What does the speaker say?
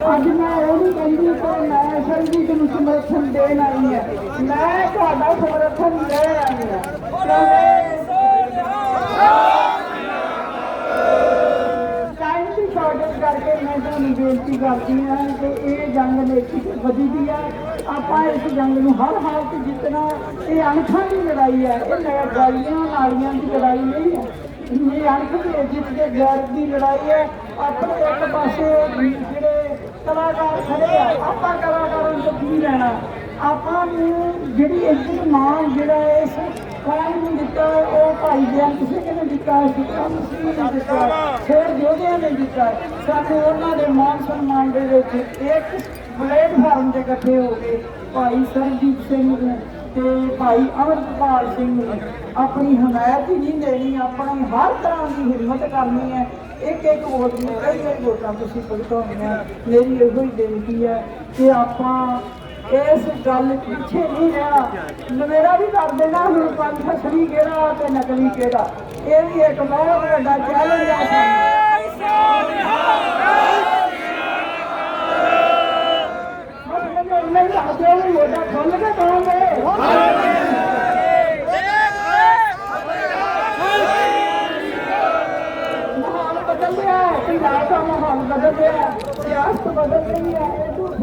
ਅੱਜ ਮੈਂ ਇਹ ਕਹਿੰਦੀ ਪਰ ਮੈਂ ਸਰਜੀਤ ਨੂੰ ਸਮਰਥਨ ਦੇਣ ਆਈ ਹਾਂ। ਮੈਂ ਤੁਹਾਡਾ ਸਮਰਥਨ ਲੈਣ ਆਈ ਹਾਂ। ਟਾਈਮ ਦੀ ਸ਼ਾਰਟੇਜ ਕਰਕੇ ਮੈਂ ਤੁਹਾਨੂੰ ਬੇਨਤੀ ਕਰਦੀ ਹਾਂ ਕਿ ਇਹ ਜੰਗ ਦੇਖੀ ਵਧੀ ਦੀ ਹੈ। ਆਪਾਂ ਇਸ ਜੰਗ ਨੂੰ ਹਰ ਹਾਲਤ ਜਿੱਤਣਾ, ਇਹ ਅਣਖਾਂ ਦੀ ਲੜਾਈ ਹੈ। ਇਹ ਨੈ ਨਾਲੀਆਂ ਦੀ ਲੜਾਈ ਨਹੀਂ ਹੈ। ਇਹ ਅਣਖ ਦੇ ਜਿੱਤ ਕੇ ਗੈਰ ਦੀ ਲੜਾਈ ਹੈ। ਆਪਣੇ ਇੱਕ ਪਾਸੇ ਜਿਹੜੇ ਕਲਾਕਾਰ ਖੜੇ ਆ, ਆਪਾਂ ਕਲਾਕਾਰਾਂ ਤੋਂ ਕੀ ਲੈਣਾ? ਆਪਾਂ ਨੂੰ ਜਿਹੜੀ ਇੱਜ਼ਤ ਮਾਣ ਜਿਹੜਾ ਇਸ ਕਾਇਮ ਨੂੰ ਦਿੱਤਾ, ਉਹ ਭਾਈ ਜਾਨ ਕਿਸੇ ਨੇ ਦਿੱਤਾ, ਸਿੱਖਾਂ ਮੁਸਲਿਮ ਨੇ ਦਿੱਤਾ, ਫਿਰ ਯੋਧਿਆਂ ਨੇ ਦਿੱਤਾ। ਸਾਨੂੰ ਉਹਨਾਂ ਦੇ ਮਾਨ ਸਨਮਾਨ ਦੇ ਵਿੱਚ ਇੱਕ ਪਲੇਟਫਾਰਮ ਤੇ ਇਕੱਠੇ ਹੋ ਕੇ ਭਾਈ ਸਰਜੀਤ ਸਿੰਘ ਨੇ ਤੇ ਭਾਈ ਅਮਰਪਾਲ ਸਿੰਘ ਨੇ ਆਪਣੀ ਹਮਾਇਤ ਹੀ ਨਹੀਂ ਦੇਣੀ ਆਪਣੀ ਹਰ ਤਰ੍ਹਾਂ ਦੀ ਹਿੰਮਤ ਕਰਨੀ ਹੈ ਇੱਕ ਇੱਕ ਵੋਟ ਨੂੰ ਕਈ ਕਈ ਵੋਟਾਂ ਤੁਸੀਂ ਭੁਗਤਾਉਣੀਆਂ ਮੇਰੀ ਇਹੋ ਹੀ ਬੇਨਤੀ ਹੈ ਕਿ ਆਪਾਂ ਇਸ ਗੱਲ ਪਿੱਛੇ ਨਹੀਂ ਰਹਿਣਾ ਨਵੇੜਾ ਵੀ ਕਰ ਦੇਣਾ ਹੁਣ ਪੰਥ ਅਸਲੀ ਕਿਹੜਾ ਤੇ ਨਕਲੀ ਕਿਹੜਾ ਇਹ ਵੀ ਇੱਕ ਬਹੁਤ ਵੱਡਾ ਚੈਲੰਜ ਆ ਸਾਨੂੰ ਮਤਲਬ ਲੱਗਦੇ ਵੀ ਵੋਟਾਂ ਖੁੱਲ ਕੇ ਦੋਗੇ ਮਾਹੌਲ ਬਦਲ ਰਿਹਾ ਹੈ ਪੰਜਾਬ ਦਾ ਮਾਹੌਲ ਬਦਲ ਰਿਹਾ ਹੈ ਸਿਆਸਤ ਬਦਲ ਰਹੀ ਹੈ